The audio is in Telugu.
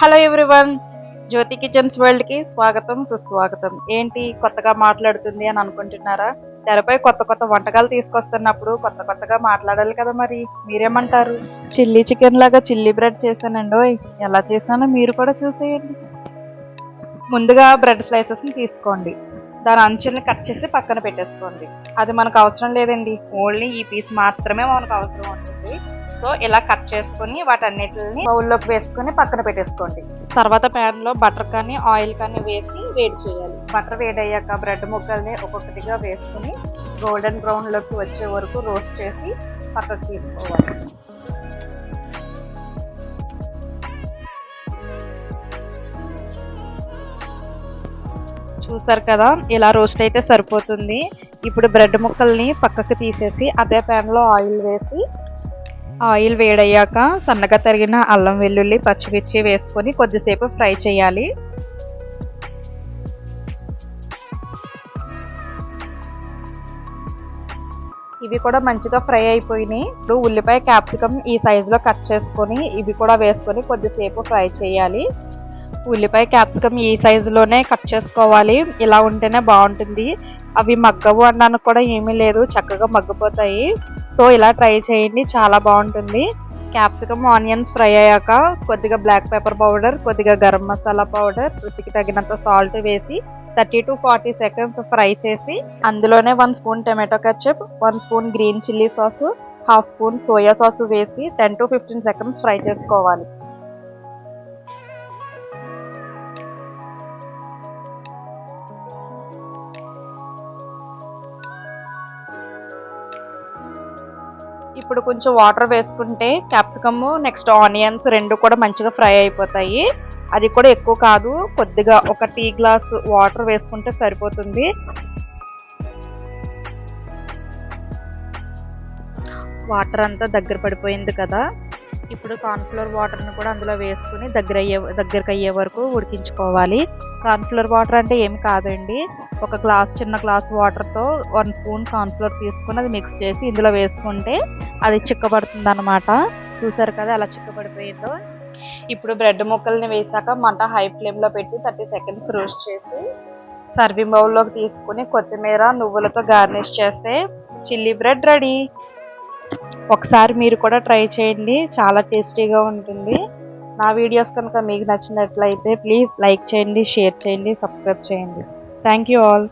హలో ఎవ్రీవన్ జ్యోతి కిచెన్స్ వరల్డ్కి స్వాగతం సుస్వాగతం. ఏంటి కొత్తగా మాట్లాడుతుంది అని అనుకుంటున్నారా? తెరపై కొత్త కొత్త వంటకాలు తీసుకొస్తున్నప్పుడు కొత్త కొత్తగా మాట్లాడాలి కదా మరి మీరేమంటారు? చిల్లీ చికెన్ లాగా చిల్లీ బ్రెడ్ చేశానండి ఓయ్. ఎలా చేశానో మీరు కూడా చూసేయండి. ముందుగా బ్రెడ్ స్లైసెస్ని తీసుకోండి. దాని అంచుల్ని కట్ చేసి పక్కన పెట్టేసుకోండి. అది మనకు అవసరం లేదండి. ఓన్లీ ఈ పీస్ మాత్రమే మనకు అవసరం ఉంటుంది సో ఇలా కట్ చేసుకొని వాటన్నిటిని బౌల్లోకి వేసుకొని పక్కన పెట్టేసుకోండి. తర్వాత ప్యాన్లో బటర్ కానీ ఆయిల్ కానీ వేసి వేడి చేయాలి. బటర్ వేడి అయ్యాక బ్రెడ్ ముక్కల్ని ఒక్కొక్కటిగా వేసుకొని గోల్డెన్ బ్రౌన్లోకి వచ్చే వరకు రోస్ట్ చేసి పక్కకు తీసుకోవాలి. చూసారు కదా ఇలా రోస్ట్ అయితే సరిపోతుంది. ఇప్పుడు బ్రెడ్ ముక్కల్ని పక్కకు తీసేసి అదే ప్యాన్లో ఆయిల్ వేసి ఆయిల్ వేడయ్యాక సన్నగా తరిగిన అల్లం వెల్లుల్లి పచ్చిమిర్చి వేసుకొని కొద్దిసేపు ఫ్రై చేయాలి. ఇవి కూడా మంచిగా ఫ్రై అయిపోయినాయి. ఇప్పుడు ఉల్లిపాయ క్యాప్సికమ్ ఈ సైజులో కట్ చేసుకొని ఇవి కూడా వేసుకొని కొద్దిసేపు ఫ్రై చేయాలి. ఉల్లిపాయ క్యాప్సికమ్ ఈ సైజులోనే కట్ చేసుకోవాలి. ఇలా ఉంటేనే బాగుంటుంది. అవి మగ్గవు అనడానికి కూడా ఏమీ లేదు. చక్కగా మగ్గిపోతాయి. సో ఇలా ట్రై చేయండి చాలా బాగుంటుంది. క్యాప్సికమ్ ఆనియన్స్ ఫ్రై అయ్యాక కొద్దిగా బ్లాక్ పెప్పర్ పౌడర్ కొద్దిగా గరం మసాలా పౌడర్ రుచికి తగినంత సాల్ట్ వేసి thirty to forty seconds fry చేసి అందులోనే one spoon tomato ketchup one spoon green chilli sauce half spoon soya sauce వేసి ten to fifteen seconds fry చేసుకోవాలి. ఇప్పుడు కొంచెం వాటర్ వేసుకుంటే క్యాప్సికమ్ నెక్స్ట్ ఆనియన్స్ రెండు కూడా మంచిగా ఫ్రై అయిపోతాయి. అది కూడా ఎక్కువ కాదు కొద్దిగా ఒక టీ గ్లాస్ వాటర్ వేసుకుంటే సరిపోతుంది. వాటర్ అంతా దగ్గర పడిపోయింది కదా. ఇప్పుడు కార్న్ఫ్లోర్ వాటర్ని కూడా అందులో వేసుకుని దగ్గర అయ్యే దగ్గరకు అయ్యే వరకు ఉడికించుకోవాలి. కార్న్ఫ్లోర్ వాటర్ అంటే ఏమి కాదండి. ఒక గ్లాస్ చిన్న గ్లాస్ వాటర్తో వన్ స్పూన్ కార్న్ఫ్లోర్ తీసుకుని అది మిక్స్ చేసి ఇందులో వేసుకుంటే అది చిక్కబడుతుంది అనమాట చూసారు కదా అలా చిక్కబడిపోయిందో. ఇప్పుడు బ్రెడ్ ముక్కల్ని వేసాక మంట హై ఫ్లేమ్లో పెట్టి థర్టీ సెకండ్స్ రోస్ట్ చేసి సర్వింగ్ బౌల్లోకి తీసుకుని కొత్తిమీర నువ్వులతో గార్నిష్ చేస్తే చిల్లీ బ్రెడ్ రెడీ. ఒకసారి మీరు కూడా ట్రై చేయండి. చాలా టేస్టీగా ఉంటుంది. నా వీడియోస్ కనుక మీకు నచ్చినట్లయితే ప్లీజ్ లైక్ చేయండి షేర్ చేయండి సబ్స్క్రైబ్ చేయండి. Thank you all.